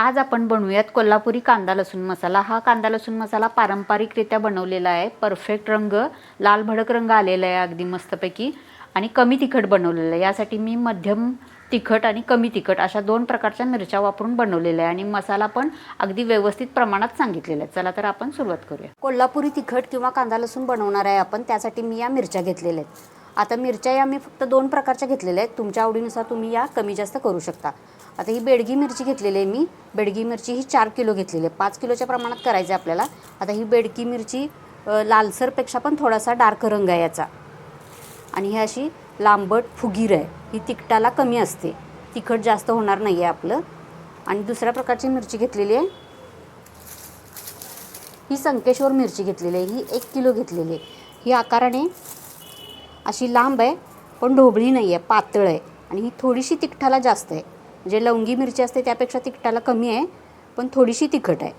आज आपण बनवूयात कोल्हापुरी कांदा लसूण मसाला. हा कांदा लसूण मसाला पारंपरिकरित्या बनवलेला आहे. परफेक्ट रंग लाल भडक रंग आलेला आहे अगदी मस्तपैकी. आणि कमी तिखट बनवलेलं आहे. यासाठी मी मध्यम तिखट आणि कमी तिखट अशा दोन प्रकारच्या मिरच्या वापरून बनवलेल्या आहे. आणि मसाला पण अगदी व्यवस्थित प्रमाणात सांगितलेला आहे. चला तर आपण सुरुवात करूया. कोल्हापुरी तिखट किंवा कांदा लसूण बनवणार आहे आपण. त्यासाठी मी या मिरच्या घेतलेल्या आहेत. आता मिरच्या या मी फक्त दोन प्रकारच्या घेतलेल्या आहेत. तुमच्या आवडीनुसार तुम्ही या. कमी जास्त करू शकता. आता ही बेडगी मिरची घेतलेली आहे मी. बेडगी मिरची ही चार किलो घेतलेली आहे. पाच किलोच्या प्रमाणात करायचं आहे आपल्याला. आता ही बेडगी मिरची लालसरपेक्षा पण थोडासा डार्क रंग आहे याचा. आणि ही अशी लांबट फुगीर आहे. ही तिखटाला कमी असते. तिखट जास्त होणार नाही आहे आपलं. आणि दुसऱ्या प्रकारची मिरची घेतलेली आहे. ही संकेश्वर मिरची घेतलेली आहे. ही एक किलो घेतलेली आहे. ही आकाराने अशी लांब आहे पण ढोबळी नाही आहे पातळ आहे. आणि ही थोडीशी तिखटाला जास्त आहे. जे लवंगी मिरची असते त्यापेक्षा तिखटाला कमी आहे पण थोडीशी तिखट आहे.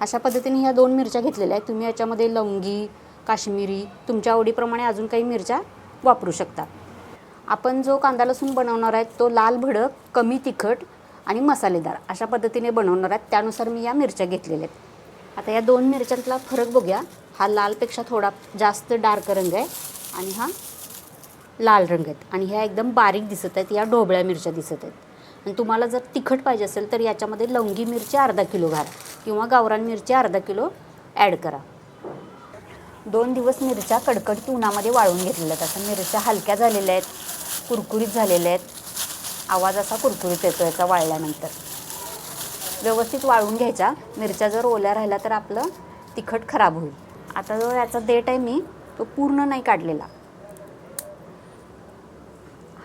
अशा पद्धतीने ह्या दोन मिरच्या घेतलेल्या आहेत. तुम्ही याच्यामध्ये लवंगी काश्मीरी तुमच्या आवडीप्रमाणे अजून काही मिरच्या वापरू शकता. आपण जो कांदा लसूण बनवणार आहे तो लाल भडक कमी तिखट आणि मसालेदार अशा पद्धतीने बनवणार आहेत. त्यानुसार मी या मिरच्या घेतलेल्या आहेत. आता या दोन मिरच्यांतला फरक बघूया. हा लालपेक्षा थोडा जास्त डार्क रंग आहे आणि हा लाल रंग आहेत आणि ह्या एकदम बारीक दिसत आहेत या ढोबळ्या मिरच्या दिसत आहेत. आणि तुम्हाला जर तिखट पाहिजे असेल तर याच्यामध्ये लवंगी मिरची अर्धा किलो घाला किंवा गावरान मिरची अर्धा किलो ॲड करा. दोन दिवस मिरच्या कडकडीत उन्हामध्ये वाळून घेतलेल्या आहेत. असं मिरच्या हलक्या झालेल्या आहेत कुरकुरीत झालेल्या आहेत. आवाज असा कुरकुरीत येतो याचा वाळल्यानंतर. व्यवस्थित वाळून घ्यायच्या मिरच्या जर ओल्या राहिल्या तर आपलं तिखट खराब होईल. आता जो याचा देठ आहे मी तो पूर्ण नाही काढलेला.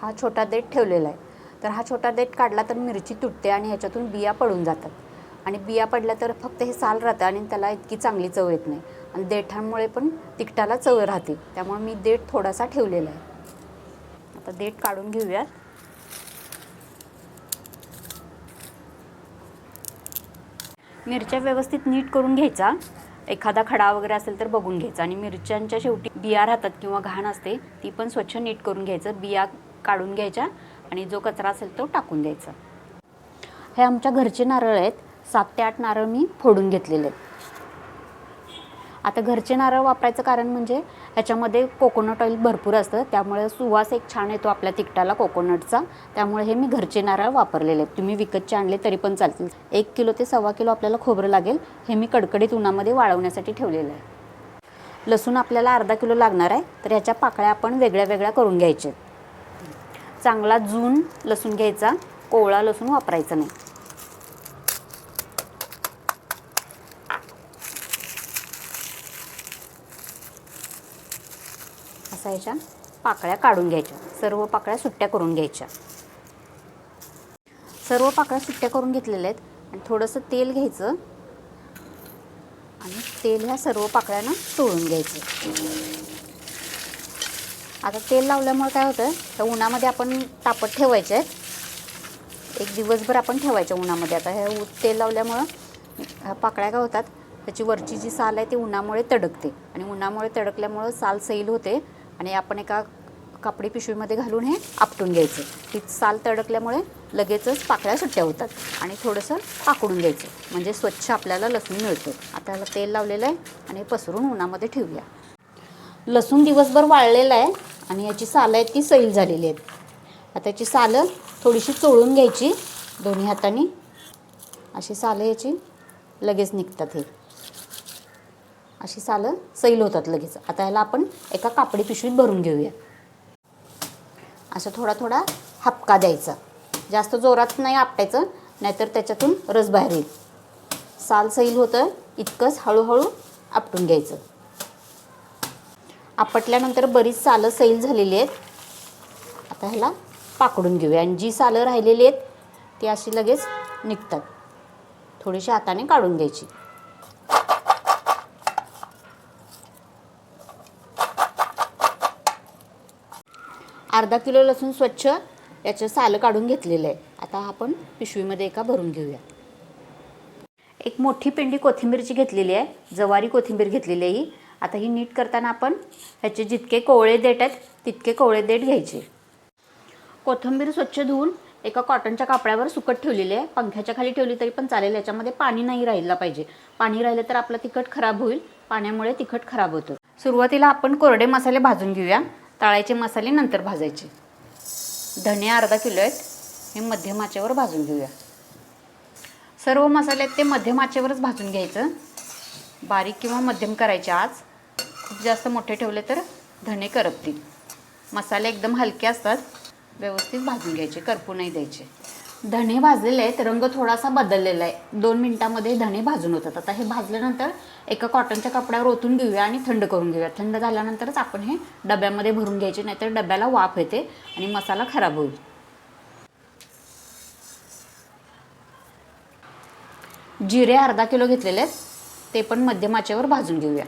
हा छोटा देठ ठेवलेला आहे. तर हा छोटा देठ काढला तर मिरची तुटते आणि ह्याच्यातून बिया पडून जातात. आणि बिया पडल्या तर फक्त हे साल राहतं आणि त्याला इतकी चांगली चव येत नाही. आणि देठांमुळे पण तिखटाला चव राहते. त्यामुळे मी देठ थोडासा ठेवलेला आहे. आता देठ काढून घेऊयात. मिरच्या व्यवस्थित नीट करून घ्यायचा. एखादा खडा वगैरे असेल तर बघून घ्यायचा. आणि मिरच्यांच्या शेवटी बिया राहतात किंवा घाण असते ती पण स्वच्छ नीट करून घ्यायचं. बिया काढून घ्यायच्या. आणि जो कचरा असेल तो टाकून द्यायचा. हे आमच्या घरचे नारळ आहेत. सात ते आठ नारळ मी फोडून घेतलेले आहेत. आता घरचे नारळ वापरायचं कारण म्हणजे ह्याच्यामध्ये कोकोनट ऑइल भरपूर असतं. त्यामुळे सुवास एक छान येतो आपल्या तिखटाला कोकोनटचा त्यामुळे हे मी घरचे नारळ वापरलेले आहेत. तुम्ही विकतचे आणले तरी पण चालतील. एक किलो ते सव्वा किलो आपल्याला खोबरं लागेल. हे मी कडकडीत उन्हामध्ये वाळवण्यासाठी ठेवलेलं आहे. लसूण आपल्याला अर्धा किलो लागणार आहे. तर ह्याच्या पाकळ्या आपण वेगळ्या वेगळ्या करून घ्यायच्या चांगला जून लसूण घ्यायचा. कोवळा लसूण वापरायचा नाही. असा ह्याच्या पाकळ्या काढून घ्यायच्या. सर्व पाकळ्या सुट्ट्या करून घ्यायच्या. सर्व पाकळ्या सुट्ट्या करून घेतलेल्या आहेत. आणि थोडंसं तेल घ्यायचं. आणि तेल ह्या सर्व पाकळ्यांना तोळून घ्यायचं. आता तेल लावल्यामुळे काय होतं तर उन्हामध्ये आपण तापत ठेवायचे. आहेत एक दिवसभर आपण ठेवायचं उन्हामध्ये. आता हे तेल लावल्यामुळं ह्या पाकळ्या काय होतात त्याची वरची जी साल आहे ती उन्हामुळे तडकते. आणि उन्हामुळे तडकल्यामुळं साल सैल होते आणि आपण एका कापडी पिशवीमध्ये घालून हे आपटून घ्यायचं. ती साल तडकल्यामुळे लगेचच पाकळ्या सुट्ट्या होतात आणि थोडंसं पाकडून घ्यायचं. म्हणजे स्वच्छ आपल्याला लसूण मिळतो. आता ह्याला तेल लावलेलं आहे आणि पसरून उन्हामध्ये ठेवूया. लसूण दिवसभर वाळलेलं आहे. आणि याची सालं आहेत ती सैल झालेली आहेत. आता याची सालं थोडीशी चोळून घ्यायची. दोन्ही हाताने अशी सालं याची लगेच निघतात हे. अशी सालं सैल होतात लगेच. आता याला आपण एका कापडी पिशवीत भरून घेऊया. असं थोडा थोडा हपका द्यायचा. जास्त जोरात नाही आपटायचं नाहीतर त्याच्यातून रस बाहेर येईल. साल सैल होतं इतकंच हळूहळू आपटून घ्यायचं. आपटल्यानंतर बरीच सालं सैल झालेली आहेत. आता ह्याला पाकडून घेऊया. आणि जी सालं राहिलेली आहेत ती अशी लगेच निघतात. थोडीशी हाताने काढून घ्यायची. अर्धा किलो लसूण स्वच्छ याचं सालं काढून घेतलेलं आहे. आता आपण पिशवीमध्ये एका भरून घेऊया. एक मोठी पेंडी कोथिंबीरची घेतलेली आहे. जवारी कोथिंबीर घेतलेली आहे ही. आता ही नीट करताना आपण ह्याचे जितके कोवळे देठ आहेत तितके कोवळे देठ घ्यायचे. कोथिंबीर स्वच्छ धुवून एका कॉटनच्या कापड्यावर सुकट ठेवलेली आहे. पंख्याच्या खाली ठेवली तरी पण चालेल याच्यामध्ये पाणी नाही राहिलं पाहिजे. पाणी राहिलं तर आपलं तिखट खराब होईल पाण्यामुळे तिखट खराब होतं. सुरुवातीला आपण कोरडे मसाले भाजून घेऊया. तळायचे मसाले नंतर भाजायचे. धने अर्धा किलो आहेत हे मध्यम आचेवर भाजून घेऊया. सर्व मसाले आहेत ते मध्यम आचेवरच भाजून घ्यायचं. बारीक किंवा मध्यम करायचे आज. जास्त मोठे ठेवले तर धने करपतील. मसाले एकदम हलके असतात. व्यवस्थित भाजून घ्यायचे करपू नाही द्यायचे. धणे भाजलेले आहेत रंग थोडासा बदललेला आहे. दोन मिनटामध्ये धणे भाजून होतात. आता हे भाजल्यानंतर एका कॉटनच्या कपड्यावर ओतून घेऊया आणि थंड करून घेऊया. थंड झाल्यानंतरच आपण हे डब्यामध्ये भरून घ्यायचे नाहीतर डब्याला वाफ येते आणि मसाला खराब होईल. जिरे अर्धा किलो घेतलेले आहेत. ते पण मध्यमाचेवर भाजून घेऊया.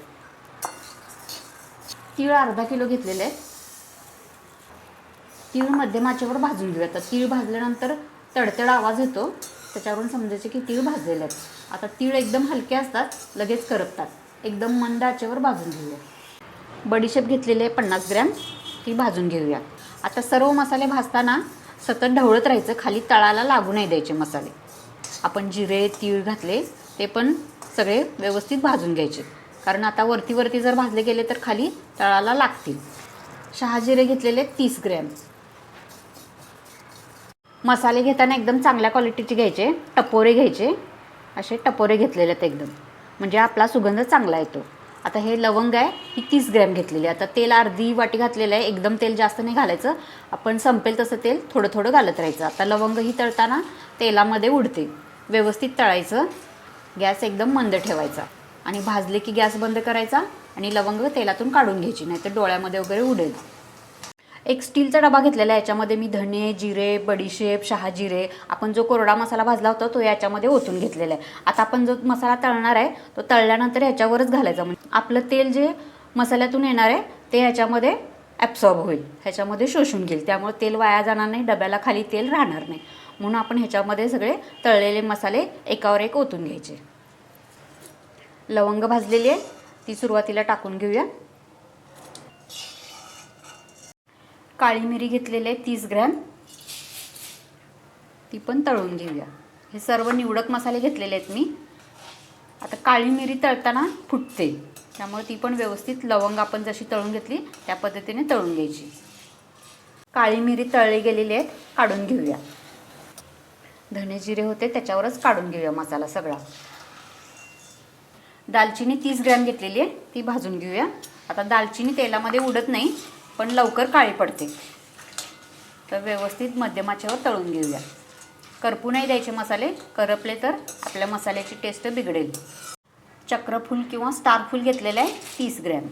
तीळ अर्धा किलो घेतलेले आहेत. तीळ मध्यम आचेवर भाजून घेऊया आता तीळ भाजल्यानंतर तडतड आवाज येतो. त्याच्यावरून समजायचे की तीळ भाजलेले आहेत. आता तीळ एकदम हलके असतात लगेच करपतात. एकदम मंद आचेवर भाजून घेऊया बडीशेप घेतलेली आहे पन्नास ग्रॅम. ती भाजून घेऊया आता सर्व मसाले भाजताना सतत ढवळत राहायचं. खाली तळाला लागू नाही द्यायचे मसाले. आपण जिरे तीळ घातले ते पण सगळे व्यवस्थित भाजून घ्यायचे. कारण आता वरती वरती जर भाजले गेले तर खाली तळाला लागतील. शहाजिरे घेतलेले तीस ग्रॅम. मसाले घेताना एकदम चांगल्या क्वालिटीचे घ्यायचे टपोरे घ्यायचे. असे टपोरे घेतलेले आहेत एकदम. म्हणजे आपला सुगंध चांगला येतो. आता हे लवंग आहे ही तीस ग्रॅम घेतलेली. आहे आता तेल अर्धी वाटी घातलेलं आहे एकदम तेल जास्त नाही घालायचं. आपण संपेल तसं तेल थोडं थोडं घालत राहायचं. आता लवंग ही तळताना तेलामध्ये उडते. व्यवस्थित तळायचं. गॅस एकदम मंद ठेवायचा. आणि भाजले की गॅस बंद करायचा आणि लवंग तेलातून काढून घ्यायची नाहीतर डोळ्यामध्ये वगैरे उडेल. एक स्टीलचा डबा घेतलेला आहे याच्यामध्ये मी धने जिरे बडीशेप शहाजिरे आपण जो कोरडा मसाला भाजला होता तो याच्यामध्ये ओतून घेतलेला आहे. आता आपण जो मसाला तळणार आहे तो तळल्यानंतर ह्याच्यावरच घालायचा म्हणजे आपलं तेल जे मसाल्यातून येणार आहे ते ह्याच्यामध्ये ॲब्सॉर्ब होईल ह्याच्यामध्ये शोषून घेईल. त्यामुळे तेल वाया जाणार नाही डब्याला खाली तेल राहणार नाही. म्हणून आपण ह्याच्यामध्ये सगळे तळलेले मसाले एकावर एक ओतून घ्यायचे. लवंग भाजलेली आहे. ती सुरुवातीला टाकून घेऊया. काळी मिरी घेतलेली आहे तीस ग्रॅम. ती पण तळून घेऊया. हे सर्व निवडक मसाले घेतलेले आहेत मी. आता काळी मिरी तळताना फुटते. त्यामुळे ती पण व्यवस्थित लवंग आपण जशी तळून घेतली त्या पद्धतीने तळून घ्यायची. काळी मिरी तळली गेलेली आहेत काढून घेऊया. धने जिरे होते त्याच्यावरच काढून घेऊया मसाला सगळा. दालचिनी तीस ग्रॅम घेतलेली आहे. ती भाजून घेऊया. आता दालचिनी तेलामध्ये उडत नाही पण लवकर काळी पडते. तर व्यवस्थित मध्यमाच्यावर तळून घेऊया. करपू नाही द्यायचे मसाले. करपले तर आपल्या मसाल्याची टेस्ट बिघडेल. चक्रफूल किंवा स्टारफूल घेतलेलं आहे तीस ग्रॅम.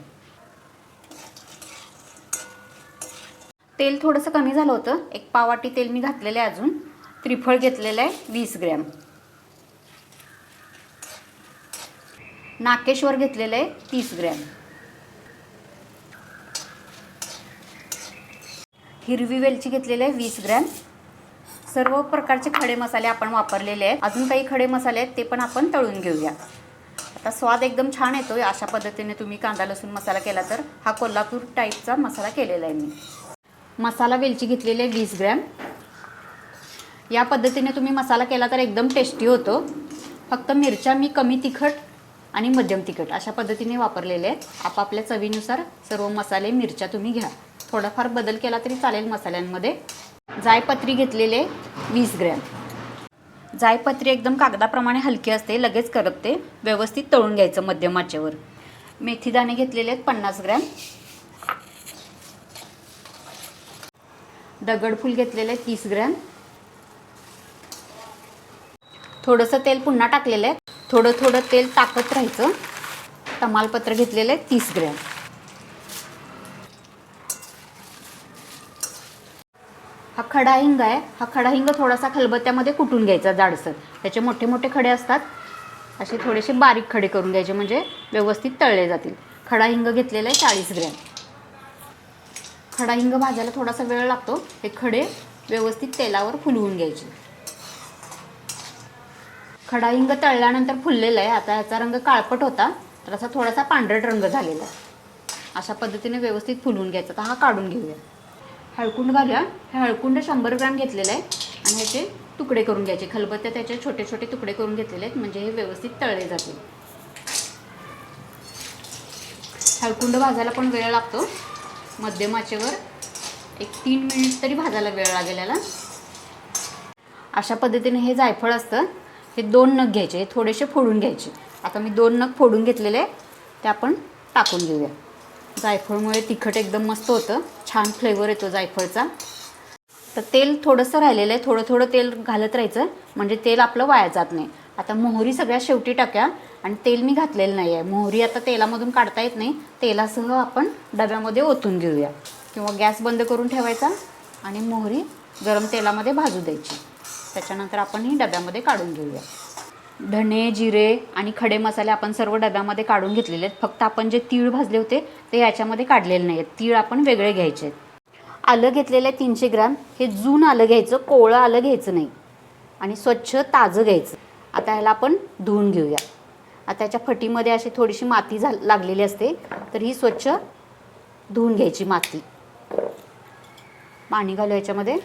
तेल थोडंसं कमी झालं होतं. एक पावाटी तेल मी घातलेलं आहे अजून. त्रिफळ घेतलेलं आहे वीस ग्रॅम. नाकेश्वर घेतलेलं आहे तीस ग्रॅम. हिरवी वेलची घेतलेली आहे वीस ग्रॅम. सर्व प्रकारचे खडे मसाले आपण वापरलेले आहेत. अजून काही खडे मसाले आहेत ते पण आपण तळून घेऊया. आता स्वाद एकदम छान येतो अशा पद्धतीने तुम्ही कांदा लसूण मसाला केला तर हा कोल्हापूर टाईपचा मसाला केलेला आहे मी. मसाला वेलची घेतलेली आहे वीस ग्रॅम. या पद्धतीने तुम्ही मसाला केला तर एकदम टेस्टी होतो. फक्त मिरच्या मी कमी तिखट आणि मध्यम तिखट अशा पद्धतीने वापरलेले आहेत. आपापल्या चवीनुसार सर्व मसाले मिरच्या तुम्ही घ्या. थोडाफार बदल केला तरी चालेल मसाल्यांमध्ये. जायपत्री घेतलेले वीस ग्रॅम. जायपत्री एकदम कागदाप्रमाणे हलकी असते लगेच करपते व्यवस्थित तळून घ्यायचं मध्यम आचेवर मेथीदाणे घेतलेले आहेत पन्नास ग्रॅम. दगडफूल घेतलेले आहे तीस ग्रॅम. थोडंसं तेल पुन्हा टाकलेलं आहे. थोडं थोडं तेल टाकत राहायचं. तमालपत्र घेतलेलं आहे तीस ग्रॅम. हा खडा हिंग आहे. हा खडा हिंग थोडासा खलबत्त्यामध्ये कुटून घ्यायचा जाडसर. त्याचे मोठे मोठे खडे असतात. असे थोडेसे बारीक खडे करून घ्यायचे म्हणजे व्यवस्थित तळले जातील. खडा हिंग घेतलेला आहे चाळीस ग्रॅम. खडा हिंग भाजायला थोडासा वेळ लागतो. हे खडे व्यवस्थित तेलावर फुलवून घ्यायचे. खडा हिंग तळल्यानंतर फुललेला आहे. आता याचा रंग काळपट होता तर असा थोडासा पांढरट रंग झालेला आहे. अशा पद्धतीने व्यवस्थित फुलवून घ्यायचा. तर हा काढून घेऊया. हळकुंड घालूया. हे हळकुंड शंभर ग्रॅम घेतलेलं आहे आणि ह्याचे तुकडे करून घ्यायचे. खलबत्त्या त्याचे छोटे छोटे तुकडे करून घेतलेले आहेत. म्हणजे हे व्यवस्थित तळले जातील. हळकुंड भाजायला पण वेळ लागतो. मध्यम आचेवर एक तीन मिनिट तरी भाजायला वेळ लागेल याला. अशा पद्धतीने हे जायफळ असतं. हे दोन नग घ्यायचे हे थोडेसे फोडून घ्यायचे. आता मी दोन नग फोडून घेतलेले ते आपण टाकून घेऊया. जायफळमुळे तिखट एकदम मस्त होतं छान फ्लेवर येतो जायफळचा. तर तेल थोडंसं राहिलेलं आहे थोडं थोडं तेल घालत राहायचं म्हणजे तेल आपलं वाया जात नाही. आता मोहरी सगळ्या शेवटी टाक्या आणि तेल मी घातलेलं नाही आहे मोहरी आता तेलामधून काढता येत नाही तेलासह आपण डब्यामध्ये ओतून घेऊया. किंवा गॅस बंद करून ठेवायचा आणि मोहरी गरम तेलामध्ये भाजू द्यायची. त्याच्यानंतर आपण ही डब्यामध्ये काढून घेऊया. धणे जिरे आणि खडे मसाले आपण सर्व डब्यामध्ये काढून घेतलेले आहेत. फक्त आपण जे तीळ भाजले होते ते याच्यामध्ये काढलेले नाही आहेत तीळ आपण वेगळे घ्यायचे आहेत. आलं घेतलेलं आहे तीनशे ग्रॅम. हे जून आलं घ्यायचं कोवळं आलं घ्यायचं नाही. आणि स्वच्छ ताजं घ्यायचं. आता ह्याला आपण धुवून घेऊया. आता याच्या फटीमध्ये अशी थोडीशी माती झा लागलेली असते तर ही स्वच्छ धुवून घ्यायची माती. पाणी घालू याच्यामध्ये.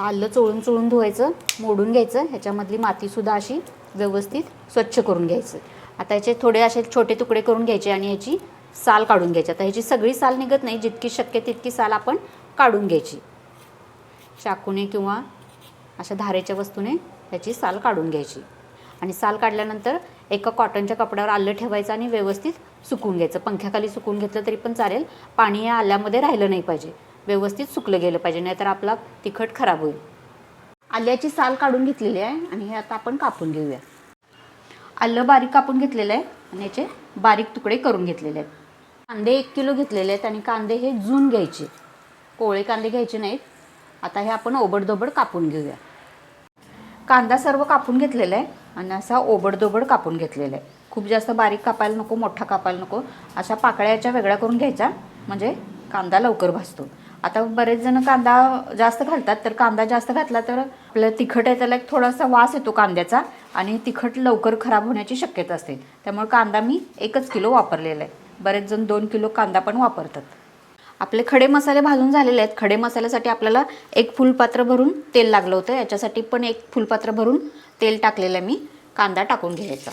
आता आलं चोळून चोळून धुवायचं मोडून घ्यायचं ह्याच्यामधली मातीसुद्धा अशी व्यवस्थित स्वच्छ करून घ्यायचं. आता याचे थोडे असे छोटे तुकडे करून घ्यायचे आणि याची साल काढून घ्यायची. आता ह्याची सगळी साल निघत नाही जितकी शक्य तितकी साल आपण काढून घ्यायची. चाकूने किंवा अशा धारेच्या वस्तूने ह्याची साल काढून घ्यायची. आणि साल काढल्यानंतर एका कॉटनच्या कपड्यावर आलं ठेवायचं आणि व्यवस्थित सुकून घ्यायचं. पंख्याखाली सुकून घेतलं तरी पण चालेल. पाणी या आल्यामध्ये राहिलं नाही पाहिजे. व्यवस्थित सुकलं गेलं पाहिजे नाहीतर आपला तिखट खराब होईल. आल्याची साल काढून घेतलेली आहे आणि हे आता आपण कापून घेऊया. आलं बारीक कापून घेतलेलं आहे आणि याचे बारीक तुकडे करून घेतलेले आहेत. कांदे एक किलो घेतलेले आहेत आणि कांदे हे जून घ्यायचे. कोवळे कांदे घ्यायचे नाहीत. आता हे आपण ओबडधोबड कापून घेऊया. कांदा सर्व कापून घेतलेला आहे आणि असा ओबडधोबड कापून घेतलेला आहे. खूप जास्त बारीक कापायला नको मोठा कापायला नको. अशा पाकळ्याच्या वेगळ्या करून घ्यायच्या. म्हणजे कांदा लवकर भाजतो. आता बरेच जण कांदा जास्त घालतात तर कांदा जास्त घातला तर आपल्याला तिखट आहे त्याला एक थोडासा वास येतो कांद्याचा आणि तिखट लवकर खराब होण्याची शक्यता असते. त्यामुळे कांदा मी एकच किलो वापरलेला आहे. बरेच जण दोन किलो कांदा पण वापरतात. आपले खडे मसाले भाजून झालेले आहेत. खडे मसाल्यासाठी आपल्याला एक फुलपात्र भरून तेल लागलं होतं. याच्यासाठी पण एक फुलपात्र भरून तेल टाकलेलं आहे मी. कांदा टाकून घ्यायचा.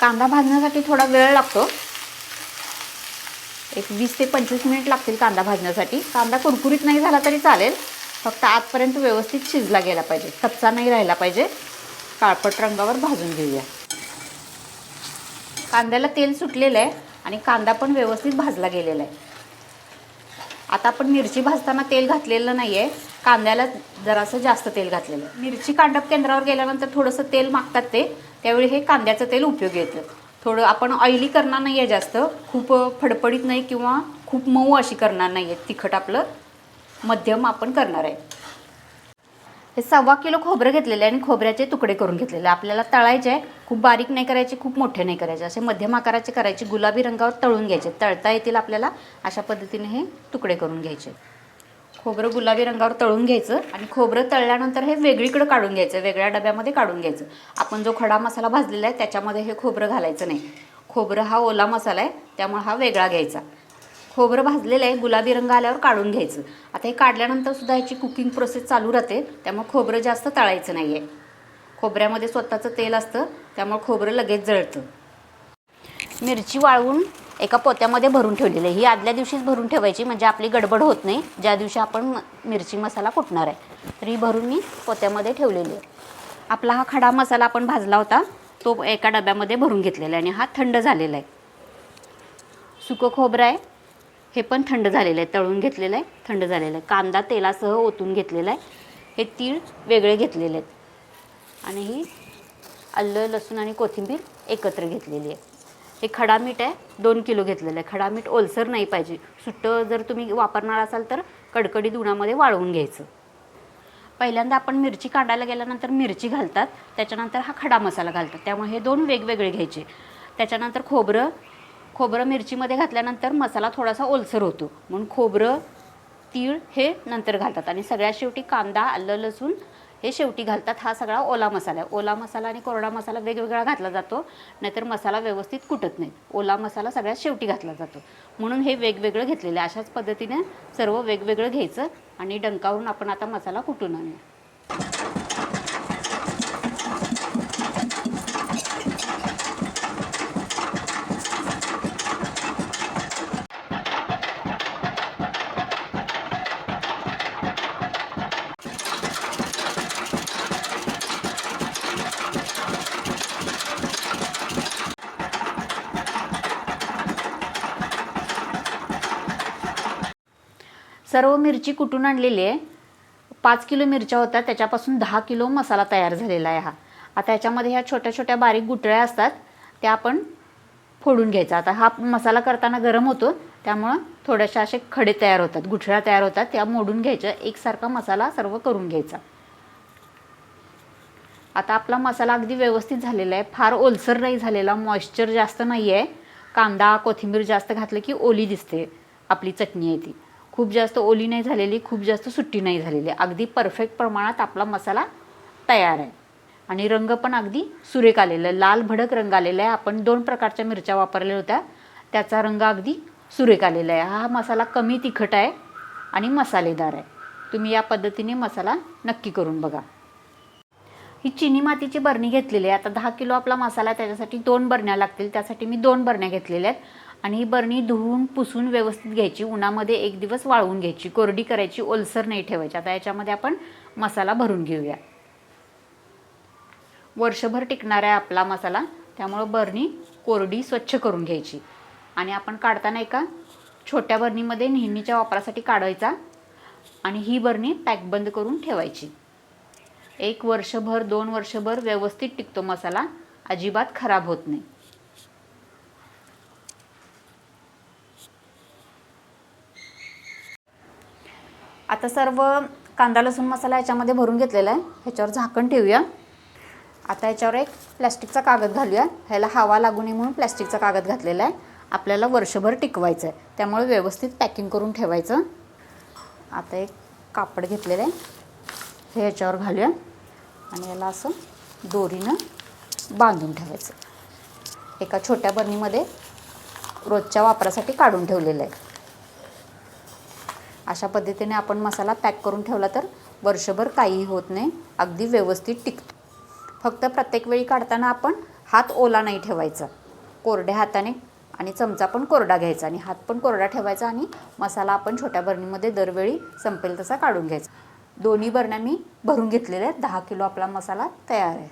कांदा भाजण्यासाठी थोडा वेळ लागतो. एक वीस ते पंचवीस मिनिट लागतील कांदा भाजण्यासाठी. कांदा कुरकुरीत नाही झाला तरी चालेल. फक्त आतपर्यंत व्यवस्थित शिजला गेला पाहिजे. कच्चा नाही राहिला पाहिजे. काळपट रंगावर भाजून घेऊया. कांद्याला तेल सुटलेलं आहे आणि कांदा पण व्यवस्थित भाजला गेलेला आहे. आता आपण मिरची भाजताना तेल घातलेलं नाही आहे कांद्याला जरासं जास्त तेल घातलेलं आहे. मिरची कांडप केंद्रावर गेल्यानंतर थोडंसं तेल मागतात ते. त्यावेळी हे कांद्याचं तेल उपयोगी येतं. थोडं आपण ऑइली करणार नाही आहे जास्त. खूप फडफडीत नाही किंवा खूप मऊ अशी करणार नाही आहे तिखट आपलं मध्यम आपण करणार आहे. हे सव्वा किलो खोबरं घेतलेलं आहे आणि खोबऱ्याचे तुकडे करून घेतलेले आपल्याला तळायचे आहे. खूप बारीक नाही करायचे खूप मोठे नाही करायचे. असे मध्यम आकाराचे करायचे. गुलाबी रंगावर तळून घ्यायचे. तळता येतील आपल्याला अशा पद्धतीने हे तुकडे करून घ्यायचे. खोबरं गुलाबी रंगावर तळून घ्यायचं आणि खोबरं तळल्यानंतर हे वेगळीकडे काढून घ्यायचं वेगळ्या डब्यामध्ये काढून घ्यायचं. आपण जो खडा मसाला भाजलेला आहे त्याच्यामध्ये हे खोबरं घालायचं नाही. खोबरं हा ओला मसाला आहे त्यामुळे हा वेगळा घ्यायचा. खोबरं भाजलेलं आहे गुलाबी रंग आल्यावर काढून घ्यायचं. आता हे काढल्यानंतर सुद्धा याची कुकिंग प्रोसेस चालू राहते त्यामुळे खोबरं जास्त तळायचं नाही आहे खोबऱ्यामध्ये स्वतःचं तेल असतं त्यामुळे खोबरं लगेच जळतं. मिरची वाळवून एका पोत्यामध्ये भरून ठेवलेली. आहे ही आदल्या दिवशीच भरून ठेवायची म्हणजे आपली गडबड होत नाही. ज्या दिवशी आपण म- मिरची मसाला कुटणार आहे. तर ही भरून मी पोत्यामध्ये ठेवलेली आहे. आपला हा खडा मसाला आपण भाजला होता तो एका डब्यामध्ये भरून घेतलेला आहे आणि हा थंड झालेला आहे. सुकं खोबरं आहे हे पण थंड झालेलं आहे तळून घेतलेलं आहे थंड झालेलं आहे. कांदा तेलासह ओतून घेतलेला आहे. हे तीळ वेगळे घेतलेले आहेत. आणि ही आलं लसूण आणि कोथिंबीर एकत्र घेतलेली आहे. हे खडा मीठ आहे दोन किलो घेतलेलं आहे. खडा मीठ ओलसर नाही पाहिजे. सुट्टं जर तुम्ही वापरणार असाल तर कडकडीत उन्हामध्ये वाळवून घ्यायचं. पहिल्यांदा आपण मिरची काढायला गेल्यानंतर मिरची घालतात त्याच्यानंतर हा खडा मसाला घालतात. त्यामुळे हे दोन वेगवेगळे घ्यायचे. त्याच्यानंतर खोबरं खोबरं मिरचीमध्ये घातल्यानंतर मसाला थोडासा ओलसर होतो. म्हणून खोबरं तीळ हे नंतर घालतात. आणि सगळ्यात शेवटी कांदा आलं लसूण हे शेवटी घालतात हा सगळा ओला मसाला आहे. ओला मसाला आणि कोरडा मसाला वेगवेगळा घातला जातो नाहीतर मसाला व्यवस्थित कुटत नाही. ओला मसाला सगळ्यात शेवटी घातला जातो. म्हणून हे वेगवेगळं घेतलेलं आहे. अशाच पद्धतीने सर्व वेगवेगळं घ्यायचं आणि डंकावरून आपण आता मसाला कुटून आणूया. सर्व मिरची कुटून आणलेली आहे? पाच किलो मिरच्या होत्या त्याच्यापासून दहा किलो मसाला तयार झालेला आहे हा. आता याच्यामध्ये ह्या छोट्या छोट्या बारीक गुटळ्या असतात त्या आपण फोडून घ्यायचा. आता हा मसाला करताना गरम होतो त्यामुळं थोड्याशा असे खडे तयार होतात गुठळ्या तयार होतात त्या मोडून घ्यायच्या एकसारखा मसाला सर्व करून घ्यायचा. आता आपला मसाला अगदी व्यवस्थित झालेला आहे. फार ओलसर नाही झालेला मॉइश्चर जास्त नाही आहे कांदा कोथिंबीर जास्त घातलं की ओली दिसते आपली चटणी आहे ती. खूप जास्त ओली नाही झालेली खूप जास्त सुट्टी नाही झालेली. अगदी परफेक्ट प्रमाणात आपला मसाला तयार आहे. आणि रंग पण अगदी सुरेख आलेला आहे लाल भडक रंग आलेला आहे. आपण दोन प्रकारच्या मिरच्या वापरलेल्या होत्या. त्याचा रंग अगदी सुरेख आलेला आहे. हा मसाला कमी तिखट आहे आणि मसालेदार आहे. तुम्ही या पद्धतीने मसाला नक्की करून बघा. ही चिनी मातीची बरणी घेतलेली आहे. आता दहा किलो आपला मसाला त्याच्यासाठी दोन बरण्या लागतील. त्यासाठी मी दोन बरण्या घेतलेल्या आहेत. आणि ही बरणी धुवून पुसून व्यवस्थित घ्यायची. उन्हामध्ये एक दिवस वाळवून घ्यायची. कोरडी करायची ओलसर नाही ठेवायची. आता याच्यामध्ये आपण मसाला भरून घेऊया. वर्षभर टिकणार आहे आपला मसाला. त्यामुळं बरणी कोरडी स्वच्छ करून घ्यायची. आणि आपण काढताना एका छोट्या बरणीमध्ये नेहमीच्या वापरासाठी काढायचा. आणि ही बरणी पॅकबंद करून ठेवायची. एक वर्षभर दोन वर्षभर व्यवस्थित टिकतो मसाला. अजिबात खराब होत नाही. आता सर्व कांदा लसूण मसाला याच्यामध्ये भरून घेतलेला आहे. ह्याच्यावर झाकण ठेवूया. आता याच्यावर एक प्लॅस्टिकचा कागद घालूया. ह्याला हवा लागू नये म्हणून प्लॅस्टिकचा कागद घातलेला आहे. आपल्याला वर्षभर टिकवायचं आहे. त्यामुळे व्यवस्थित पॅकिंग करून ठेवायचं. आता एक कापड घेतलेलं आहे. हे याच्यावर घालूया. आणि याला असं दोरीनं बांधून ठेवायचं. एका छोट्या बरणीमध्ये रोजच्या वापरासाठी काढून ठेवलेलं आहे. अशा पद्धतीने आपण मसाला पॅक करून ठेवला तर वर्षभर काहीही होत नाही अगदी व्यवस्थित टिकतो. फक्त प्रत्येक वेळी काढताना आपण हात ओला नाही ठेवायचा. कोरड्या हाताने आणि चमचा पण कोरडा घ्यायचा आणि हात पण कोरडा ठेवायचा आणि मसाला आपण छोट्या बरणीमध्ये दरवेळी संपेल तसा काढून घ्यायचा. दोन्ही बरण्या मी भरून घेतलेल्या आहेत. दहा किलो आपला मसाला तयार आहे.